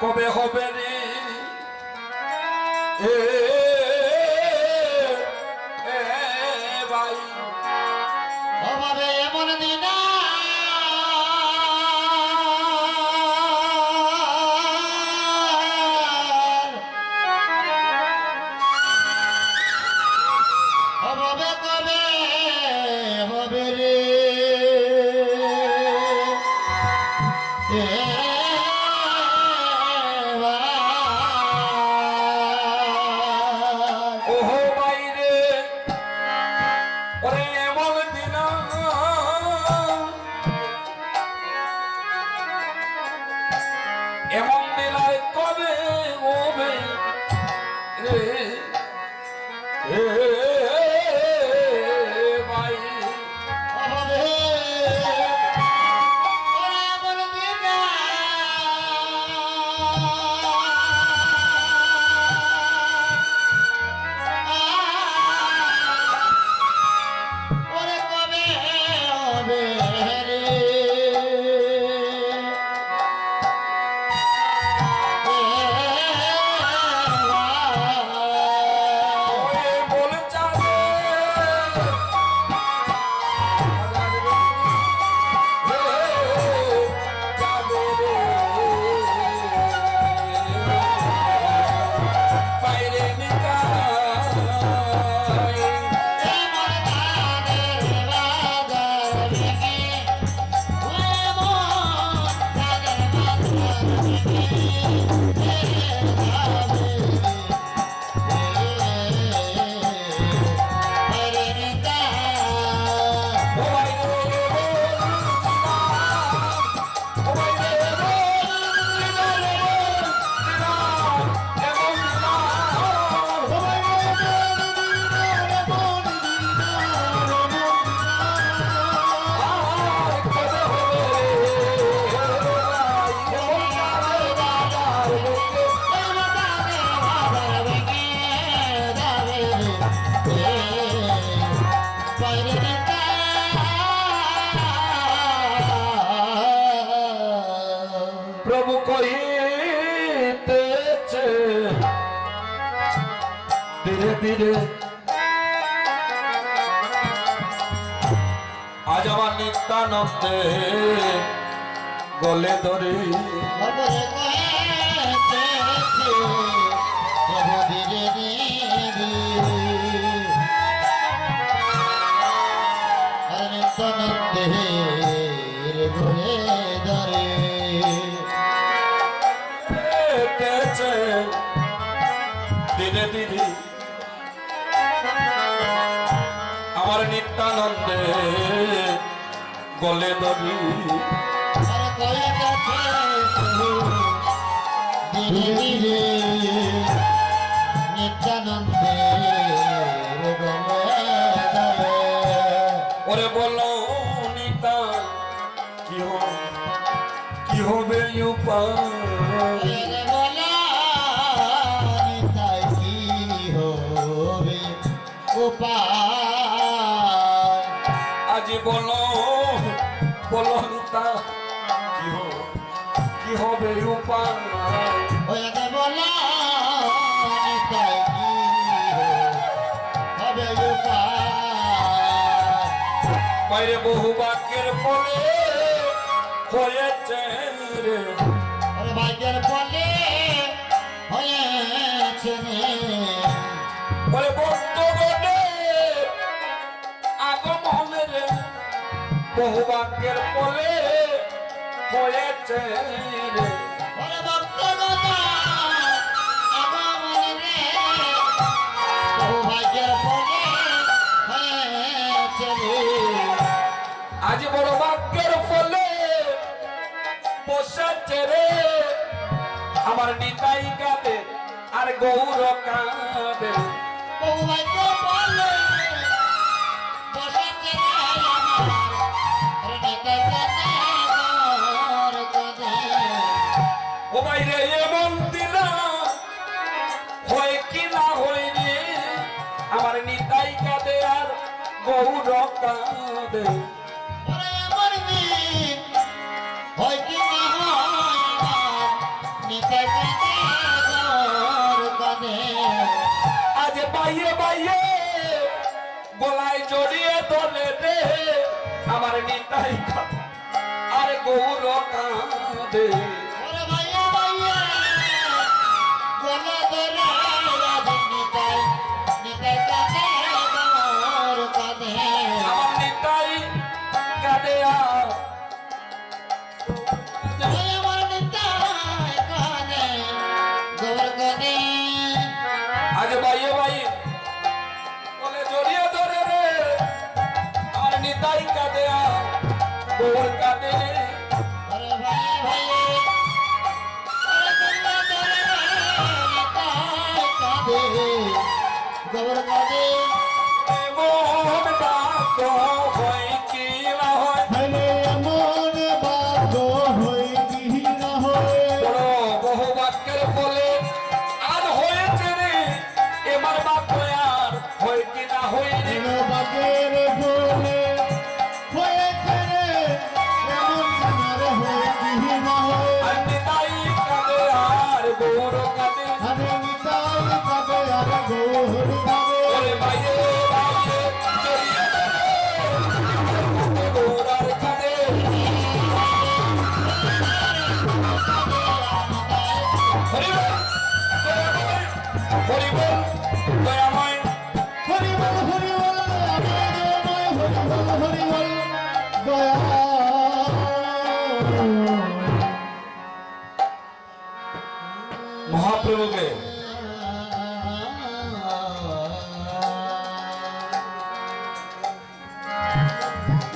কবে হবে রে? গলে ধরে। ধীরে ধীরে আমার নিত্যানন্দে গলে ধরি নিত্যানন্দে ওরে বলো নিতা কি কি হবে উপায় উপায় আজি বলো বাইরে বহু বাক্যের ফলে হয়েছে রে। ভাগ্যের ফলে হয়েছে রে। বলে বর্তমানে আগমনে রে। বহু বাক্যের ফলে হয়েছে রে। ভক্তগণা বড় বাক্যের ফলে বসেছে রে। আমার নিতাই কাঁদে আর গৌর কাঁদে। ও বাইরে এমন হয় কি না আমার নিতাই কাঁদে আর গৌর কাঁদে। বাইয়ে বাইয়ে গলায় জড়িয়ে ধরে রে আমার নিতাই আর গৌর কাঁদে। আজ নিতাই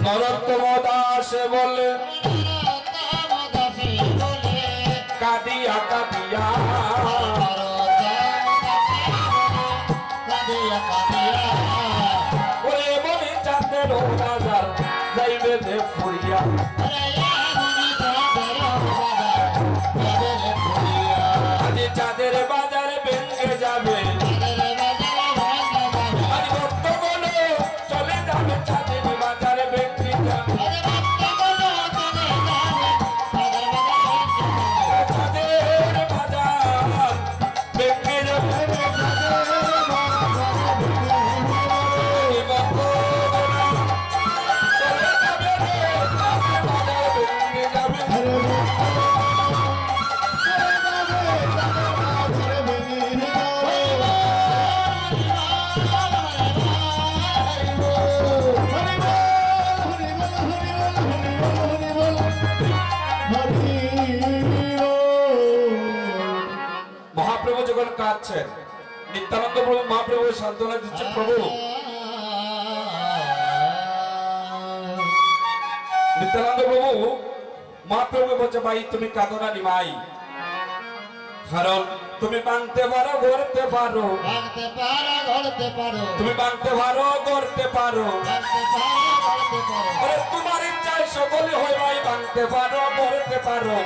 নরোত্তম দাস বলে কাঁদিয়া কাঁদিয়া। যখন নিত্যানন্দ প্রভু মহাপ্রভু সান্ত্বনা দিচ্ছে প্রভু। নিত্যানন্দ প্রভু মহাপ্রভু বলছে ভাই তুমি কাঁদো না নিমাই কারণ তুমি বাঁধতে পারো গড়তে পারো। ভাঙতে পারো গড়তে পারো। তুমি বাঁধতে পারো গড়তে পারো। তোমার ইচ্ছায় সকলে হয় ভাই বাঁধতে পারো গড়তে পারো।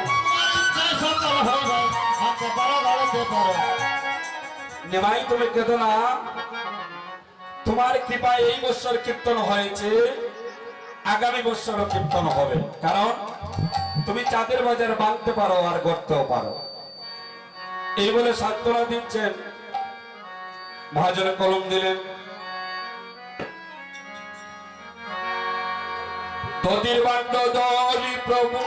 ইচ্ছায় সকল হয় ভাই ভাঙতে পারো গড়তে পারো। নিমাই তুমি কেঁদো না। তোমার কৃপায় এই বছর কীর্তন হয়েছে। আগামী বছরও কীর্তন হবে। কারণ তুমি চাঁদের বাজার বাঁধতে পারো আর গড়তেও পারো। এই বলে সান্ত্বনা দিচ্ছেন। মহাজনে কলম দিলেন। দদির বান্ড প্রভু প্রভু।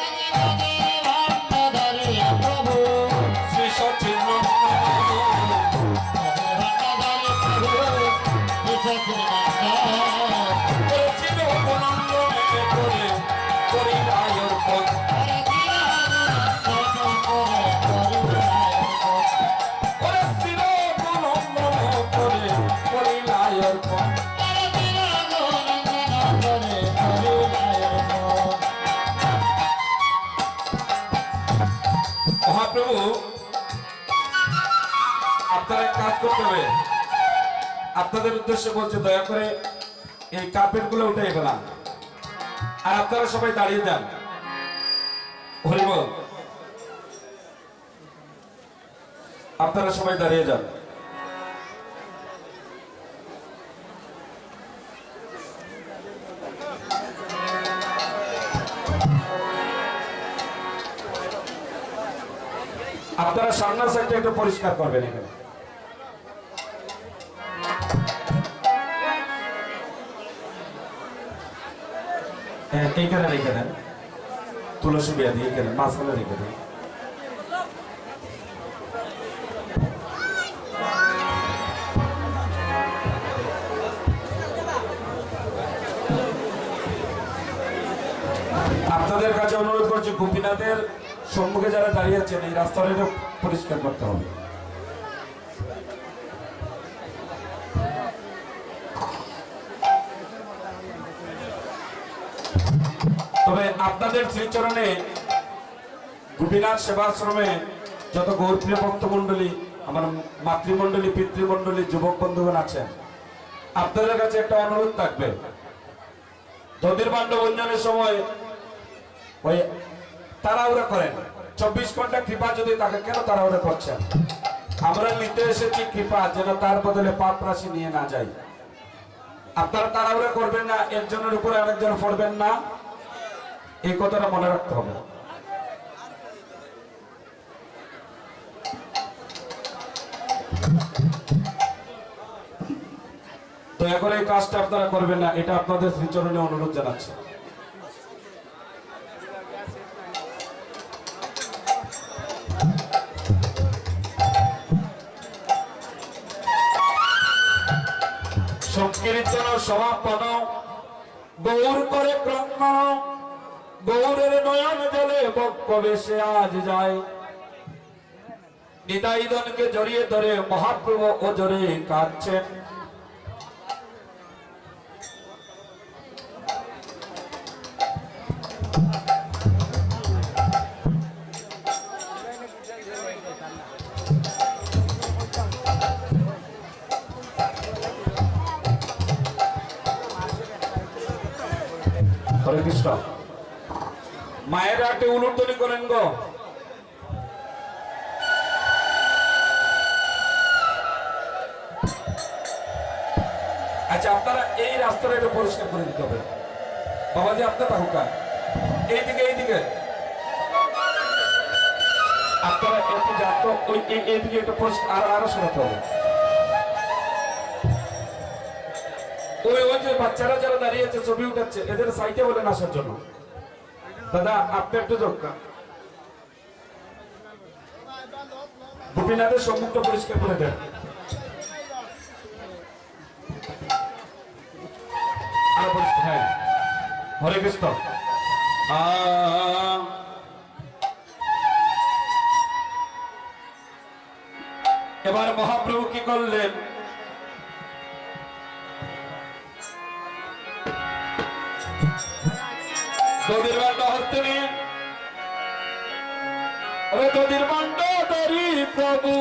করতে হবে। আপনাদের উদ্দেশ্যে বলছে, দয়া করে এই কার্পেটগুলো উঠে ফেলান। আর আপনারা সবাই দাঁড়িয়ে যান। হরিবল আপনারা সবাই দাঁড়িয়ে যান। আপনারা সামনের সাইডটা একটু পরিষ্কার করবেন এখানে। দেন তুলসী দিয়ে দেন। আপনাদের কাছে অনুরোধ করছি, গোপীনাথের সম্মুখে যারা দাঁড়িয়ে আছেন, এই রাস্তাটা পরিষ্কার করতে হবে। আপনাদের শ্রীচরণে গোপীনাথ সেবাশ্রমে যত গৌরপ্রিয় ভক্তমণ্ডলী, আমার মাতৃমণ্ডলী, পিতৃমণ্ডলী, যুবক বন্ধুগণ আছেন, আপনাদের কাছে একটা অনুরোধ থাকবে। দধির বান্ড বঞ্জনের সময় ওই তাড়াহুড়া করেন। চব্বিশ ঘণ্টা কৃপা যদি তাকে কেন তাড়াহুড়া করছেন? আমরা নিতে এসেছি কৃপা, যেন তার বদলে পাপ রাশি নিয়ে না যাই। আপনারা তাড়াহুড়া করবেন না, একজনের উপরে আরেকজন পড়বেন না। এই কথাটা মনে রাখতে হবে। দয়া করে এই কাজটা আপনারা করবেন না, এটা আপনাদের শ্রীচরণে অনুরোধ জানাচ্ছে। সংকীর্তন সমাপন গৌর করে ক্রন্দন। গৌরের নয়ন জলে বক্তব্যে সে আজ যায়। নিতাইদনকে জড়িয়ে ধরে মহাপ্রভু ও জড়িয়ে কাঁদছেন। মায়ের করেন গো। আচ্ছা আপনারা এই রাস্তাটা একটু পরিষ্কার করে দিতে হবে। বাবাজি আপনার হুকা। এইদিকে এইদিকে। আপনারা একটু যান তো ওই এইদিকে একটু পরিষ্কার আরও আরও সরাতে হবে। ওই ওই যে বাচ্চারা যারা দাঁড়িয়ে আছে, ছবি উঠাচ্ছে, এদের সাইডে বলেন আসার জন্য। দাদা, আপনি একটু দরকার গোপীনাথের সম্মুখটা পরিষ্কার করে দেন। হ্যাঁ। হরে কৃষ্ণ। এবার মহাপ্রভু কি করলেন? দধির বান্ড হস্তে ওরে দধির বান্ড ধরি প্রভু।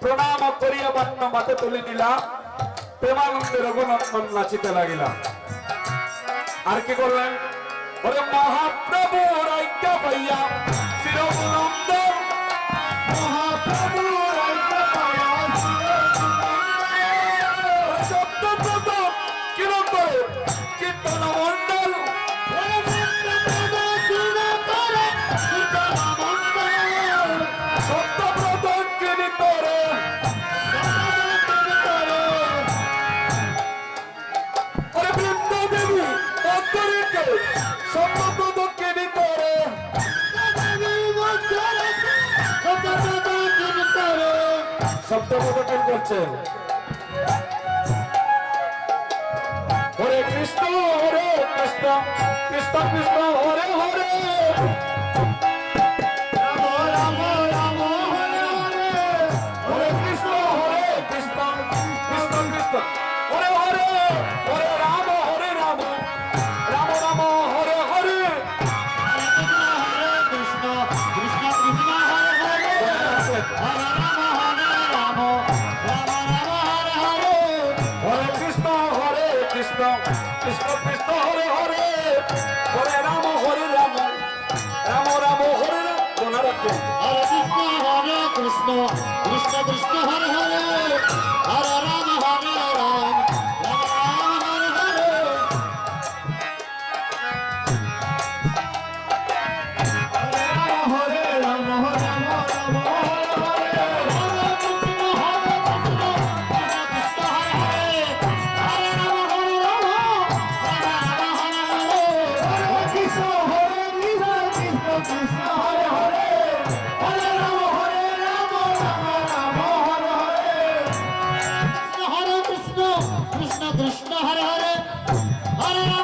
প্রণাম করিয়া তুলি নিলাম। প্রেমানন্দে রঘুনন্দন নাচিতে লাগিলাম। আর কি করলেন? ওরে মহাপ্রভু রাজ্ঞা পাইয়া শিরগুণন্দন সত্যব্রত শব্দ প্রদর্শন করছেন হরে কৃষ্ণ হরে কৃষ্ণ কৃষ্ণ কৃষ্ণ হরে হরে। Oh!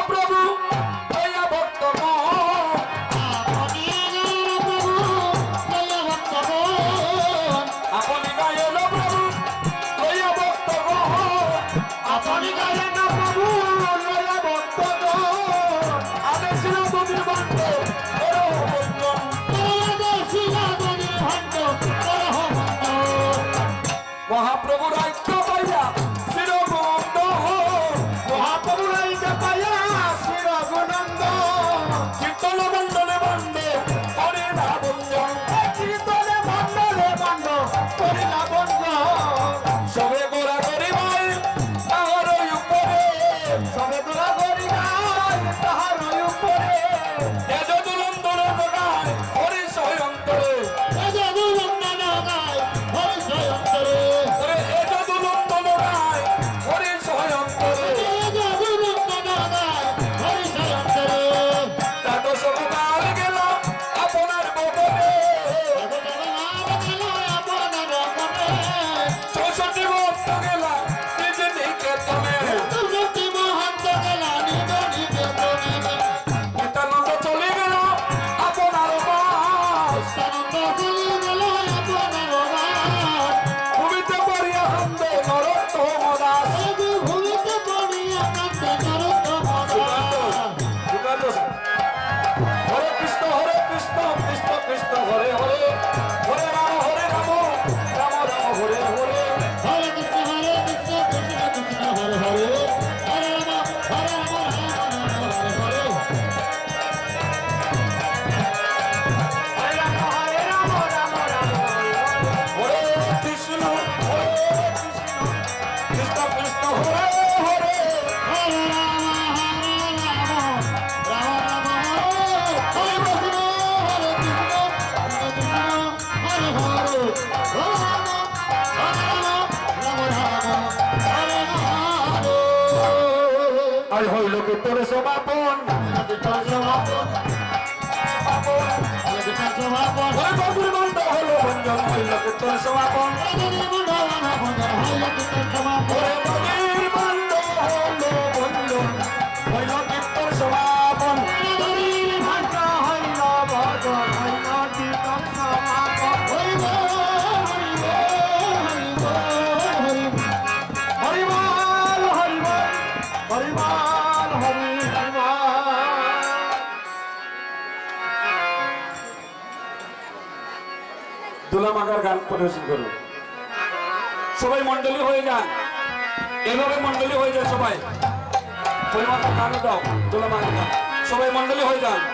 সমাপন আগার গান পরিবেশন করুন। সবাই মন্ডলী হয়ে যান। এভাবে মন্ডলী হয়ে যায় সবাই। পরিমাণ গান দাও দোলা মাগার গান সবাই মন্ডলী হয়ে যান।